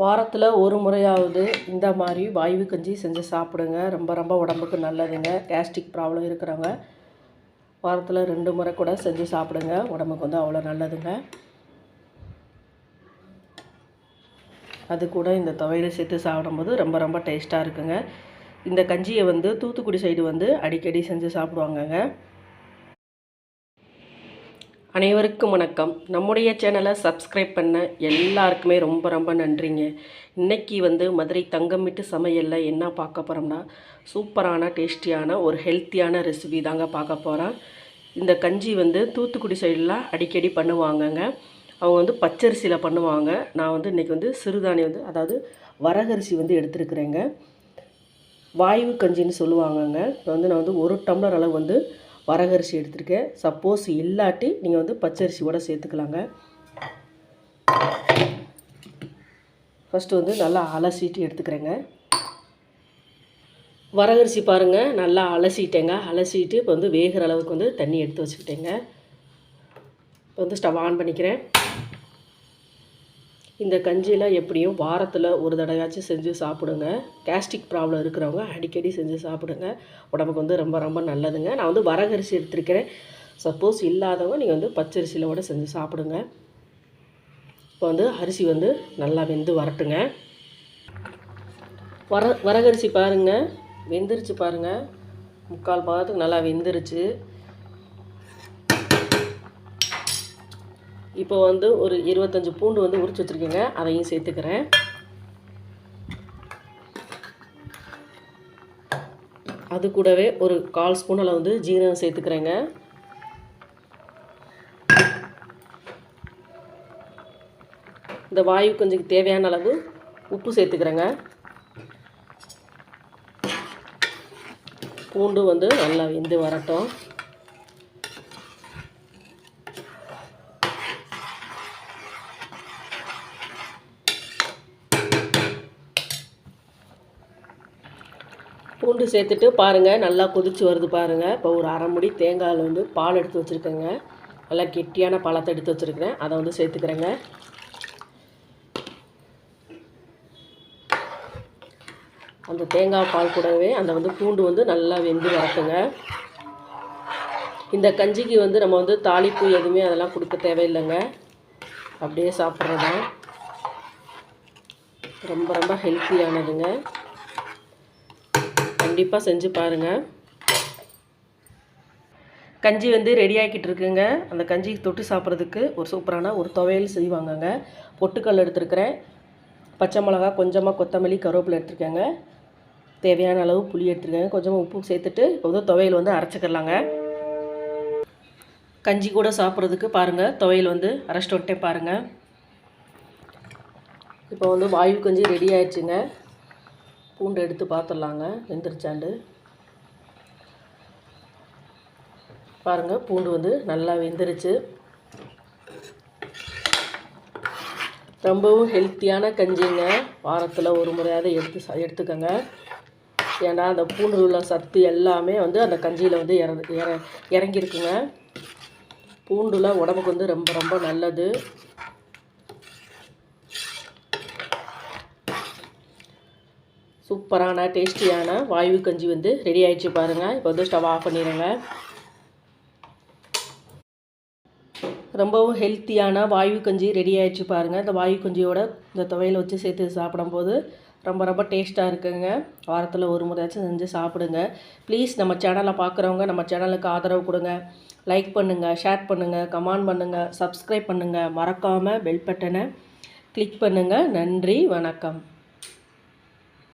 வாரத்தில் ஒரு முறையாவது இந்த மாதிரி வாய்வு கஞ்சி செஞ்சு சாப்பிடுங்க. ரொம்ப ரொம்ப உடம்புக்கு நல்லதுங்க. கேஸ்ட்ரிக் ப்ராப்ளம் இருக்கிறவங்க வாரத்தில் ரெண்டு முறை கூட செஞ்சு சாப்பிடுங்க. உடம்புக்கு வந்து அவ்வளோ நல்லதுங்க. அது கூட இந்த துவையில் சேர்த்து சாப்பிடும்போது ரொம்ப ரொம்ப டேஸ்ட்டாக இருக்குங்க. இந்த கஞ்சியை வந்து தூத்துக்குடி சைடு வந்து அடிக்கடி செஞ்சு சாப்பிடுவாங்கங்க. அனைவருக்கும் வணக்கம். நம்முடைய சேனலை சப்ஸ்கிரைப் பண்ண எல்லாருக்குமே ரொம்ப ரொம்ப நன்றிங்க. இன்றைக்கி வந்து மதுரை தங்கம் விட்டு சமையலில் என்ன பார்க்க போகிறோம்னா சூப்பரான டேஸ்டியான ஒரு ஹெல்த்தியான ரெசிபி தாங்க பார்க்க போகிறோம் இந்த கஞ்சி வந்து தூத்துக்குடி சைடெலாம் அடிக்கடி பண்ணுவாங்கங்க. அவங்க வந்து பச்சரிசியில் பண்ணுவாங்க. நான் வந்து இன்றைக்கி வந்து சிறுதானியம் வந்து அதாவது வரகரிசி வந்து எடுத்துருக்குறேங்க. வாயு கஞ்சின்னு சொல்லுவாங்கங்க. இப்போ வந்து நான் வந்து ஒரு டம்ளர் அளவு வந்து வரகரிசி எடுத்திருக்கேன். சப்போஸ் இல்லாட்டி நீங்கள் வந்து பச்சரிசியோட சேர்த்துக்கலாங்க. ஃபஸ்ட்டு வந்து நல்லா அலசிட்டு எடுத்துக்கிறேங்க. வரகரிசி பாருங்கள் நல்லா அலசிட்டேங்க. அலசிட்டு இப்போ வந்து வேகிற அளவுக்கு வந்து தண்ணி எடுத்து வச்சுக்கிட்டேங்க. இப்போ வந்து ஸ்டவ் ஆன் பண்ணிக்கிறேன். இந்த கஞ்சியெலாம் எப்படியும் வாரத்தில் ஒரு தடவையாச்சும் செஞ்சு சாப்பிடுங்க. கேஸ்ட்ரிக் ப்ராப்ளம் இருக்கிறவங்க அடிக்கடி செஞ்சு சாப்பிடுங்க. உடம்புக்கு வந்து ரொம்ப ரொம்ப நல்லதுங்க. நான் வந்து வரகரிசி எடுத்திருக்கிறேன். சப்போஸ் இல்லாதவங்க நீங்கள் வந்து பச்சரிசியில் கூட செஞ்சு சாப்பிடுங்க. இப்போ வந்து அரிசி வந்து நல்லா வெந்து வரட்டுங்க. வர வரகரிசி பாருங்கள் வெந்துருச்சு பாருங்கள் முக்கால் பாகத்துக்கு நல்லா வெந்துருச்சு. இப்போ வந்து ஒரு இருபத்தஞ்சி பூண்டு வந்து உரிச்சு வச்சுருக்கேங்க. அதையும் சேர்த்துக்கிறேன். அது கூடவே ஒரு கால் ஸ்பூன் அளவு வந்து ஜீரகம் சேர்த்துக்கிறேங்க. இந்த வாயு கொஞ்சம் தேவையான அளவு உப்பு சேர்த்துக்கிறேங்க. பூண்டு வந்து நல்லா வெந்து வரட்டும். பூண்டு சேர்த்துட்டு பாருங்கள் நல்லா கொதிச்சு வருது பாருங்கள் இப்போ ஒரு அரை முடி தேங்காயில் வந்து பால் எடுத்து வச்சுருக்கேங்க. நல்லா கெட்டியான பழத்தை எடுத்து வச்சுருக்கிறேன். அதை வந்து சேர்த்துக்கிறேங்க. அந்த தேங்காய் பால் கூடவே அந்த வந்து பூண்டு வந்து நல்லா வெந்து வரட்டுங்க. இந்த கஞ்சிக்கு வந்து நம்ம வந்து தாளிப்பு எதுவுமே அதெல்லாம் கொடுக்க தேவையில்லைங்க. அப்படியே சாப்பிட்றதான் ரொம்ப ரொம்ப ஹெல்த்தியானதுங்க கண்டிப்பாக செஞ்சு பாருங்கள் கஞ்சி வந்து ரெடி ஆகிக்கிட்டு இருக்குங்க. அந்த கஞ்சி தொட்டு சாப்பிட்றதுக்கு ஒரு சூப்பரான ஒரு துவையல் செய்வாங்கங்க. பொட்டுக்கல் எடுத்துருக்கிறேன். பச்சை மிளகா கொஞ்சமாக கொத்தமல்லி கருவேப்பிலை எடுத்துருக்கேங்க. தேவையான அளவு புளி எடுத்துருக்கேங்க. கொஞ்சமாக உப்பு சேர்த்துட்டு இப்போ வந்து துவையல் வந்து அரைச்சிக்கலாங்க. கஞ்சி கூட சாப்பிட்றதுக்கு பாருங்கள் துவையல் வந்து அரைச்சிட்டு வந்துட்டே பாருங்கள் இப்போ வந்து வாயு கஞ்சி ரெடி ஆயிடுச்சுங்க. பூண்டு எடுத்து பார்த்துடலாங்க. வெந்துருச்சாண்டு பாருங்கள் பூண்டு வந்து நல்லா வெந்துருச்சு ரொம்பவும் ஹெல்த்தியான கஞ்சிங்க. வாரத்தில் ஒரு முறையாவது எடுத்து ச எடுத்துக்கோங்க. ஏன்னா அந்த பூண்டு உள்ள சத்து எல்லாமே வந்து அந்த கஞ்சியில் வந்து இற இற இறங்கியிருக்குங்க. பூண்டுலாம் உடம்புக்கு வந்து ரொம்ப ரொம்ப நல்லது. சூப்பரான டேஸ்டியான வாயு கஞ்சி வந்து ரெடி ஆகிடுச்சு பாருங்கள் இப்போ வந்து ஸ்டவ் ஆஃப் பண்ணிடுங்க. ரொம்பவும் ஹெல்த்தியான வாயு கஞ்சி ரெடி ஆகிடுச்சு பாருங்கள் இந்த வாயு கஞ்சியோட இந்த துவையில் வச்சு சேர்த்து சாப்பிடும்போது ரொம்ப ரொம்ப டேஸ்ட்டாக இருக்குங்க. வாரத்தில் ஒரு முறையாச்சும் செஞ்சு சாப்பிடுங்க. ப்ளீஸ் நம்ம சேனலை பார்க்குறவங்க நம்ம சேனலுக்கு ஆதரவு கொடுங்க. லைக் பண்ணுங்கள் ஷேர் பண்ணுங்கள் கமெண்ட் பண்ணுங்கள் சப்ஸ்கிரைப் பண்ணுங்கள் மறக்காமல் பெல் பட்டனை கிளிக் பண்ணுங்கள் நன்றி வணக்கம்.